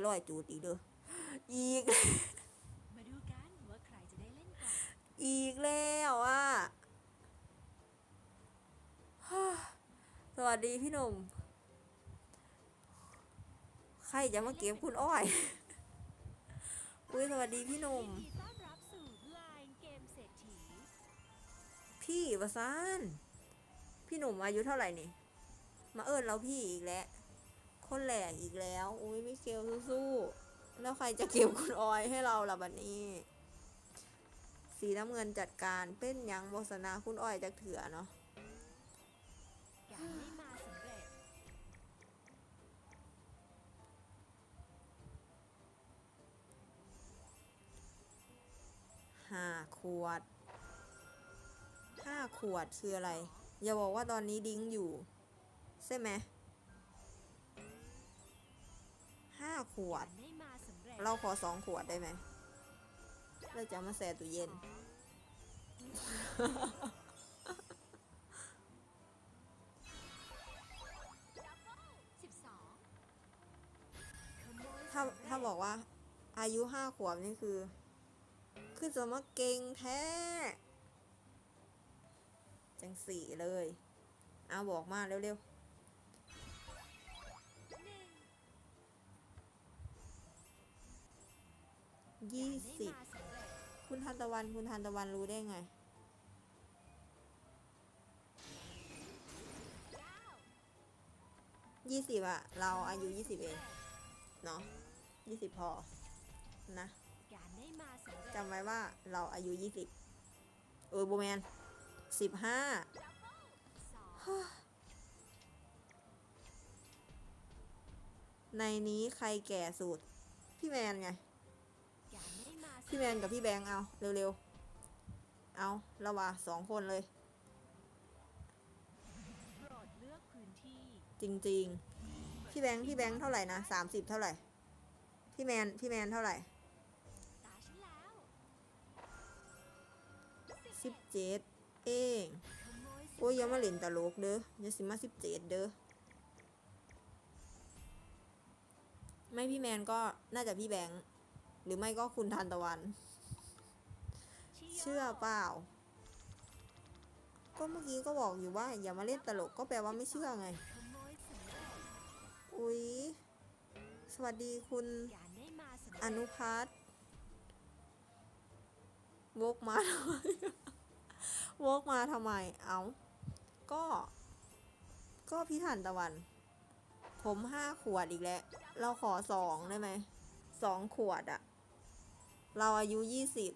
ร้อยจูดอีกเด้ออีก มาดูกันว่าใครจะได้เล่นก่อนอีกแล้วอะสวัสดีพี่หนุ่ม ใครจะมาเก็บคุณอ้อย อุ้ยสวัสดีพี่หนุ่ม ยินดีต้อนรับสู่ไลน์เกมเศรษฐีพี่ประสาน พี่หนุ่มอายุเท่าไหร่นี่ มาเอิญเราพี่อีกแล้ว คนแหลกอีกแล้ว อุ้ยไม่เกลสู้ๆ แล้วใครจะเก็บคุณออยให้เราล่ะบัดนี้ สีน้ำเงินจัดการเป็นหยังโฆษณาคุณอ้อยจากเถื่อเนาะยังไม่มาสำเร็จห้าขวดห้าขวดคืออะไร อย่าบอกว่าตอนนี้ดิ้งอยู่ ใช่ไหม ห้าขวด เราขอสองขวดได้ไหมเราจะมาแช่ตู้เย็น ถ้าถ้าบอกว่า อายุห้าขวบนี่คือ คือจะมาเก่งแท้ จังสี่เลย เอาบอกมาเร็วๆ ยี่สิบคุณทันตะวันคุณทันตะวันรู้ได้ไงเก้ายี่สิบอะเราอายุยี่สิบเอง เนาะยี่สิบพอ นะจำไว้ว่าเราอายุยี่สิบเออโบแมนสิบห้าในนี้ใครแก่สุด พี่แมนไง การได้มาสำ พี่แมนกับพี่แบงเอาเร็วๆ เอาเราว่าสองคนเลย จริงๆ พี่แบงพี่แบงเท่าไหร่นะสามสิบเท่าไหร่ พี่แมนพี่แมนเท่าไหร่สิบเจ็ดเองโอ้ยยังมาเร็จเล่นตลกเด้อย่าสิมาสิบเจ็ดเด้อไม่พี่แมนก็น่าจะพี่แบงค์ หรือไม่ก็คุณทันตะวัน เชื่อเปล่า ก็เมื่อกี้ก็บอกอยู่ว่า อย่ามาเล่นตลกก็แปลว่าไม่เชื่อไง อุ๊ย สวัสดีคุณอนุพัฒน์วกมาทำไมวกมาทำไม เอาก็ ก็พี่ถันตะวัน ผมห้าขวดอีกแล้ว เราขอสองได้ไหมสองขวดอะ เราอายุยี่สิบ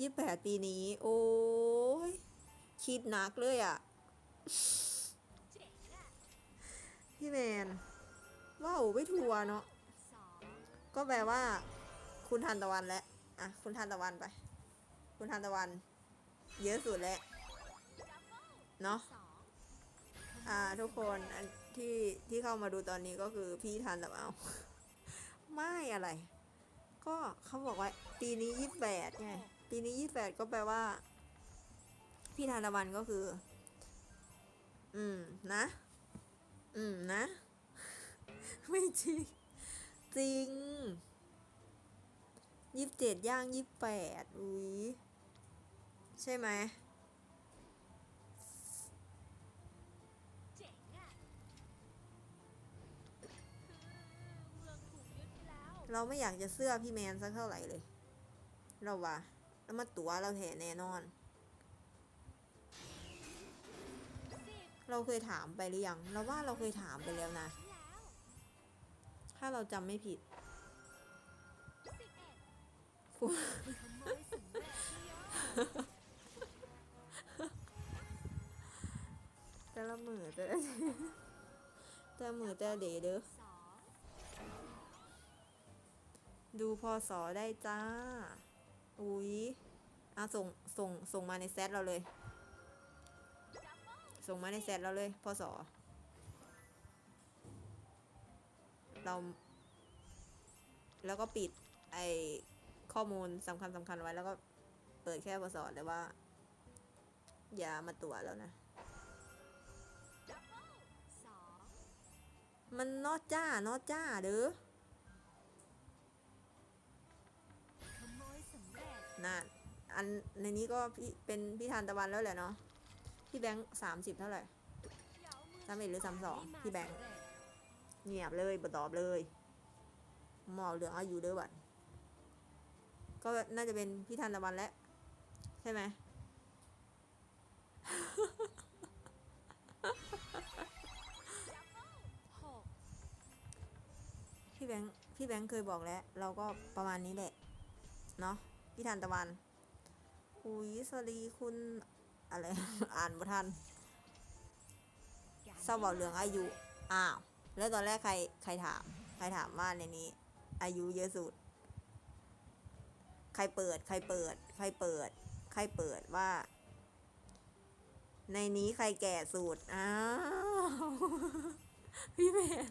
ยี่แปดปีนี้ โอ้ยคิดหนักเลยอะเจ๋งอะพี่แมนว้าวไม่ทัวร์เนาะก็แปลว่า คุณทันตะวันแล้วอะคุณทันตะวันไป คุณทันตะวัน เยอะสุดแล้วเนาะอ่าทุกคนที่ที่เข้ามาดูตอนนี้ก็คือพี่ทันตะวันเอาไม่อะไร ก็เขาบอกว่าปีนี้ยี่แปดไงปีนี้ยี่แปดก็แปลว่า พี่ธันวันก็คือ อืมนะ อืมนะ ไม่จริง จริงยี่สิบเจ็ดย่างยี่สิบแปดอุ้ยใช่ไหม เราไม่อยากจะเสื้อพี่แมนสักเท่าไหร่เลย เราว่าแล้วมาตั๋วเราแถแน่นอน เราเคยถามไปหรือยัง เราว่าเราเคยถามไปแล้วนะ ถ้าเราจำไม่ผิดจชิโยแต่ละมือแต่แต่ละมือแต่ละเดย์เด้อ ดูพอสอได้จ้า อุ๊ยอะส่งส่งส่งมาในแซดเราเลย ส่งมาในแซดเราเลยพอสอเรา แล้วก็ปิดไอข้อมูลสำคัญสำคัญไว้แล้วก็เปิดแค่พอสอแต่ว่า อย่ามาตัวจแล้วนะ มันนอจ้านอจ้าเด้อ อันในนี้ก็พี่เป็นพี่ทานตะวันแล้วแหละเนาะพี่แบงค์สามสิบเท่าไหร่สามเอ็ดหรือสามสองพี่แบงค์เงียบเลยบตอบเลย หมอเหลืองอายุเด้อบัดก็น่าจะเป็นพี่ทานตะวันแล้วใช่ไหมพี่แบงค์พี่แบงค์เคยบอกแล้ว เราก็ประมาณนี้แหละ เนาะ พี่ทันตะวันอุ้ยสวัสดีคุณอะไร อ่านบ่ทันเศร้าบอกเหลืองอายุ อ้าว แล้วตอนแรกใครใครถาม ใครถามว่าในนี้ อายุเยอะสุด ใครเปิด ใครเปิด ใครเปิด ใครเปิดว่า ในนี้ใครแก่สุด อ้าว พี่แมน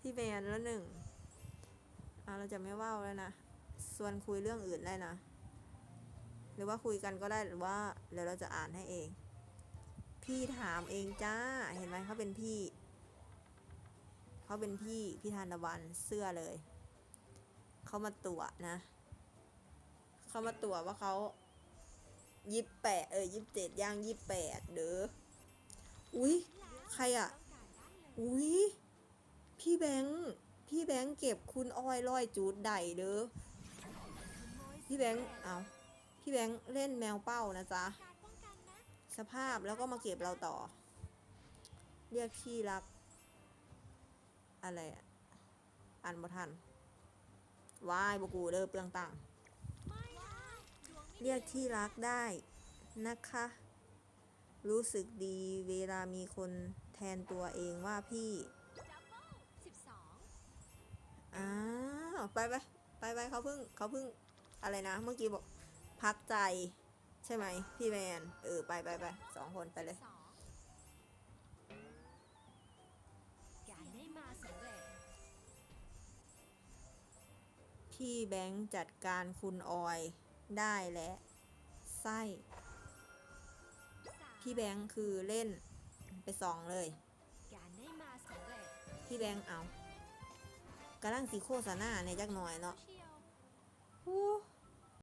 พี่แมนแล้วหนึ่งอะเราจะไม่ว่าวแล้วนะ วนคุยเรื่องอื่นได้นะ หรือว่าคุยกันก็ได้หรือว่าเดี๋ยวเราจะอ่านให้เอง พี่ถามเองจ้า เห็นไหมเขาเป็นพี่ เขาเป็นพี่พี่ธานวันเสื้อเลย เขามาตรวจนะ เขามาตรวจว่าเขายี่แปดเออยี่เจ็ดย่างยี่แปดเด้อ อุ๊ยใครอะ อุ๊ยพี่แบงค์พี่แบงค์เก็บคุณอ้อยร้อยจูดใดเด้อ พี่แบงค์เอาพี่แบงค์เล่นแมวเป้านะจ๊ะการป้องกันนะสภาพแล้วก็มาเก็บเราต่อ เรียกที่รัก อะไรอะอ่านบ่ทันวายบกูเด้อเปลืองตังค์ไม่นะดวงไม่เรียกที่รักได้นะคะ รู้สึกดีเวลามีคนแทนตัวเองว่าพี่ดับเบิลสิบสองอ้าวไปไปไปไปเขาเพิ่งเขาเพิ่ง อะไรนะ เมื่อกี้บอกพักใจ ใช่ไหมพี่แมน เออ ไปไปไปสองคนไปเลย พี่แบงค์จัดการคุณออยได้และไส้ พี่แบงค์คือเล่นไปสองเลย พี่แบงค์เอากำลังสีโฆษณาในจักหน่อยเนาะ